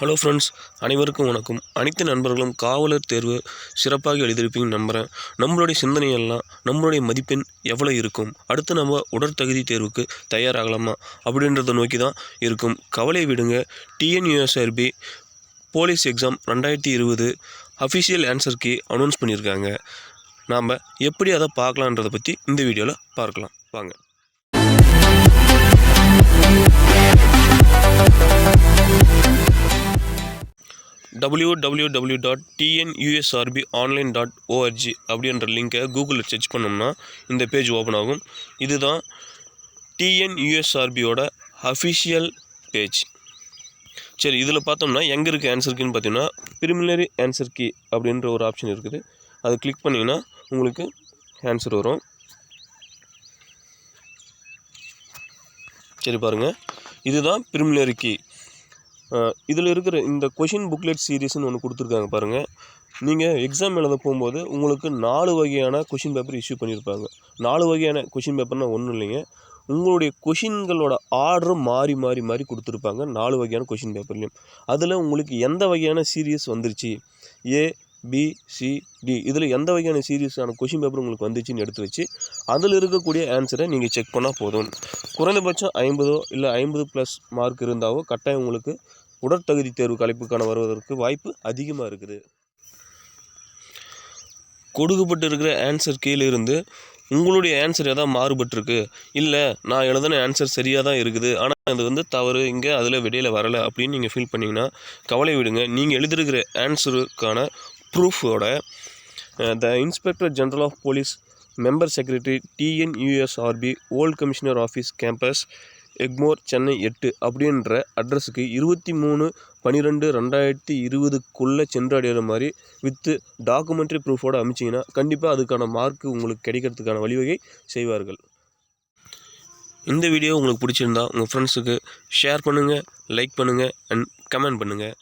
Hello friends அனைவருக்கும் வணக்கம். அனைத்து நண்பர்களும் காவலர் தேர்வு சிறப்பாக எழுதியிருப்பீங்கன்னு நம்புகிறேன் நம்மளுடைய சிந்தனையெல்லாம் நம்மளுடைய மதிப்பெண் எவ்வளோ இருக்கும்? அடுத்து நம்ம உடற்தகுதி தேர்வுக்கு தயாராகலாமா? அப்படின்றத நோக்கி தான் இருக்கும். கவலை விடுங்க. டிஎன்யூஎஸ்ஆர்பி போலீஸ் எக்ஸாம் ரெண்டாயிரத்தி இருபது அஃபிஷியல் ஆன்சர் அனௌன்ஸ் பண்ணியிருக்காங்க. நாம் எப்படி அதை பார்க்கலான்றதை பற்றி இந்த வீடியோவில் பார்க்கலாம். வாங்க. W W W dot TNUSRP online dot ORG அப்படின்ற லிங்கை கூகுளில் சர்ச் பண்ணோம்னா இந்த பேஜ் ஓப்பன் ஆகும். இதுதான் டிஎன்யூஎஸ்ஆர்பியோட அஃபிஷியல் பேஜ் சரி இதில் பார்த்தோம்னா எங்கே இருக்குது ஆன்சர் கீன்னு பார்த்தீங்கன்னா ப்ரிமினரி ஆன்சர் கீ அப்படின்ற ஒரு ஆப்ஷன் இருக்குது. அதை கிளிக் பண்ணிங்கன்னா உங்களுக்கு ஆன்சர் வரும். சரி பாருங்கள் இதுதான் ப்ரிமினரி கீ இதில் இருக்கிற இந்த கொஷின் புக்லெட் சீரீஸ்னு ஒன்று கொடுத்துருக்காங்க பாருங்கள் நீங்கள் எக்ஸாம் எழுத போகும்போது உங்களுக்கு நாலு வகையான கொஷின் பேப்பர் இஷ்யூ பண்ணியிருப்பாங்க. நாலு வகையான கொஷின் பேப்பர்னால் ஒன்றும் இல்லைங்க. உங்களுடைய கொஷின்களோட ஆர்டரும் மாறி மாறி மாறி கொடுத்துருப்பாங்க நாலு வகையான கொஷின் பேப்பர்லேயும் அதில் உங்களுக்கு எந்த வகையான சீரியஸ் வந்துருச்சு? ஏ பி சி டி இதில் எந்த வகையான சீரியஸான கொஷின் பேப்பர் உங்களுக்கு வந்துச்சுன்னு எடுத்து வச்சு அதில் இருக்கக்கூடிய ஆன்சரை நீங்கள் செக் பண்ணால் போதும். குறைந்தபட்சம் ஐம்பதோ இல்லை ஐம்பது ப்ளஸ் மார்க் இருந்தாவோ கட்டாயம் உங்களுக்கு உடற்தகுதி தேர்வு கலைப்புக்கான வருவதற்கு வாய்ப்பு அதிகமாக இருக்குது. கொடுக்கப்பட்டு இருக்கிற ஆன்சர் கீழே இருந்து உங்களுடைய ஆன்சர் எதாவது மாறுபட்டிருக்கு. இல்லை நான் எழுதின ஆன்சர் சரியாக தான் இருக்குது. ஆனால் அது வந்து தவறு இங்கே அதில் வெளியில் வரலை அப்படின்னு நீங்கள் ஃபீல் பண்ணிங்கன்னா கவலை விடுங்க. நீங்கள் எழுதிருக்கிற ஆன்சருக்கான ப்ரூஃபோட the inspector general of police member secretary TNUSRP old commissioner office campus Egmore Chennai எட்டு அப்படின்ற அட்ரஸுக்கு இருபத்தி மூணு பன்னிரெண்டு ரெண்டாயிரத்தி இருபதுக்குள்ளே சென்றடைகிற மாதிரி வித்து டாக்குமெண்ட்ரி ப்ரூஃபோடு அமிச்சிங்கன்னா கண்டிப்பாக அதுக்கான மார்க் உங்களுக்கு கிடைக்கிறதுக்கான வழிவகை செய்வார்கள். இந்த வீடியோ உங்களுக்கு பிடிச்சிருந்தா உங்கள் ஃப்ரெண்ட்ஸுக்கு ஷேர் பண்ணுங்கள் லைக் பண்ணுங்கள் அண்ட் கமெண்ட் பண்ணுங்கள்